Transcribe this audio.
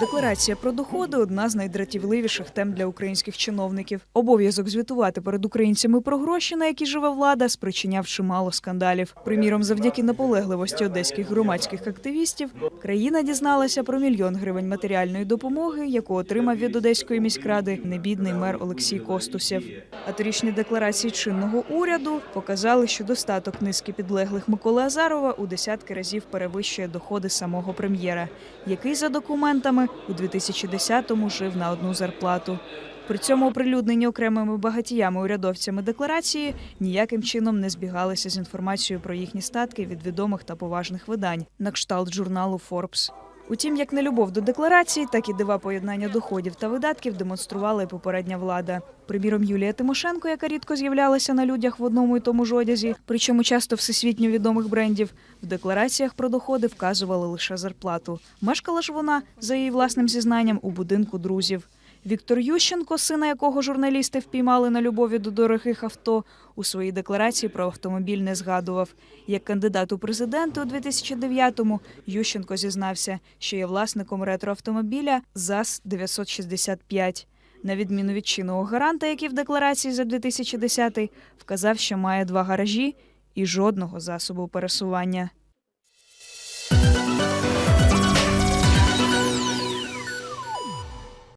Декларація про доходи одна з найдратівливіших тем для українських чиновників. Обов'язок звітувати перед українцями про гроші, на які живе влада, спричиняв чимало скандалів. Приміром, завдяки наполегливості одеських громадських активістів, країна дізналася про мільйон гривень матеріальної допомоги, яку отримав від одеської міськради небідний мер Олексій Костусєв. А торічні декларації чинного уряду показали, що достаток низки підлеглих Миколи Азарова у десятки разів перевищує доходи самого прем'єра, який за документами у 2010-му жив на одну зарплату. При цьому оприлюднені окремими багатіями-урядовцями декларації ніяким чином не збігалися з інформацією про їхні статки від відомих та поважних видань на кшталт журналу Forbes. Утім, як не любов до декларації, так і дива поєднання доходів та видатків демонструвала і попередня влада. Приміром, Юлія Тимошенко, яка рідко з'являлася на людях в одному і тому ж одязі, причому часто всесвітньо відомих брендів, в деклараціях про доходи вказували лише зарплату. Мешкала ж вона, за її власним зізнанням, у будинку друзів. Віктор Ющенко, сина якого журналісти впіймали на любові до дорогих авто, у своїй декларації про автомобіль не згадував. Як кандидат у президенти у 2009-му Ющенко зізнався, що є власником ретроавтомобіля ЗАЗ-965. На відміну від чинного гаранта, який в декларації за 2010 вказав, що має два гаражі і жодного засобу пересування.